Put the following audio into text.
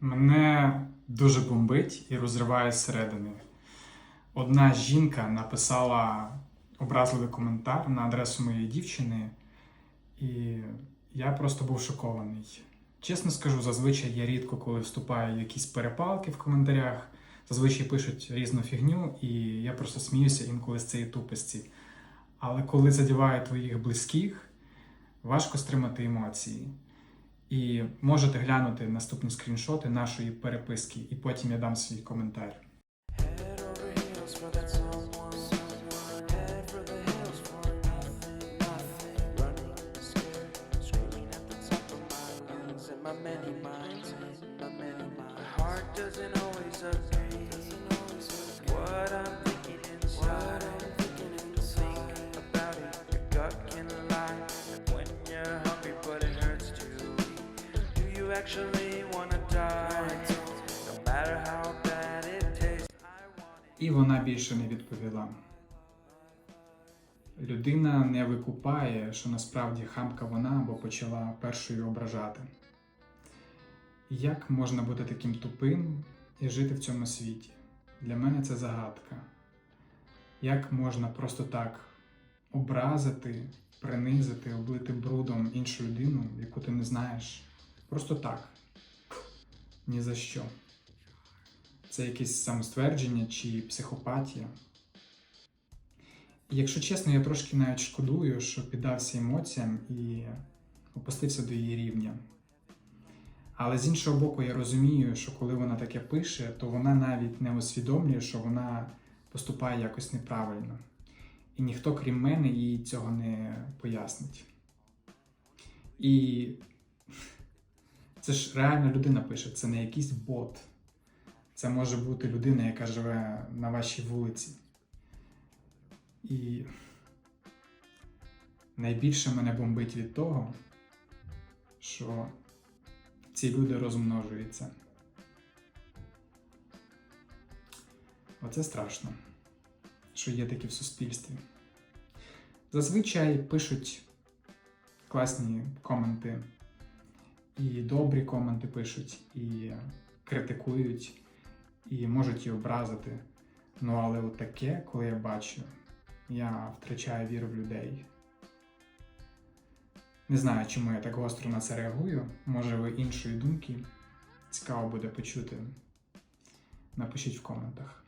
Мене дуже бомбить і розриває зсередини. Одна жінка написала образливий коментар на адресу моєї дівчини, і я просто був шокований. Чесно скажу, зазвичай я рідко коли вступаю в якісь перепалки в коментарях, зазвичай пишуть різну фігню, і я просто сміюся інколи з цієї тупості. Але коли задіває твоїх близьких, важко стримати емоції. І можете глянути наступні скріншоти нашої переписки, і потім я дам свій коментар. My many minds, in my many minds. Heart doesn't always І вона більше не відповіла. Людина не викупає, що насправді хамка вона, бо почала першою ображати. Як можна бути таким тупим і жити в цьому світі? Для мене це загадка. Як можна просто так образити, принизити, облити брудом іншу людину, яку ти не знаєш? Просто так. Ні за що. Це якесь самоствердження чи психопатія. Якщо чесно, я трошки навіть шкодую, що піддався емоціям і опустився до її рівня. Але з іншого боку, я розумію, що коли вона таке пише, то вона навіть не усвідомлює, що вона поступає якось неправильно. І ніхто, крім мене, їй цього не пояснить. І це ж реальна людина пише, це не якийсь бот. Це може бути людина, яка живе на вашій вулиці. І найбільше мене бомбить від того, що ці люди розмножуються. Оце страшно, що є такі в суспільстві. Зазвичай пишуть класні коменти, і добрі коменти пишуть, і критикують, і можуть і образити. Ну, але от таке, коли я бачу, я втрачаю віру в людей. Не знаю, чому я так гостро на це реагую. Може, ви іншої думки. Цікаво буде почути. Напишіть в коментах.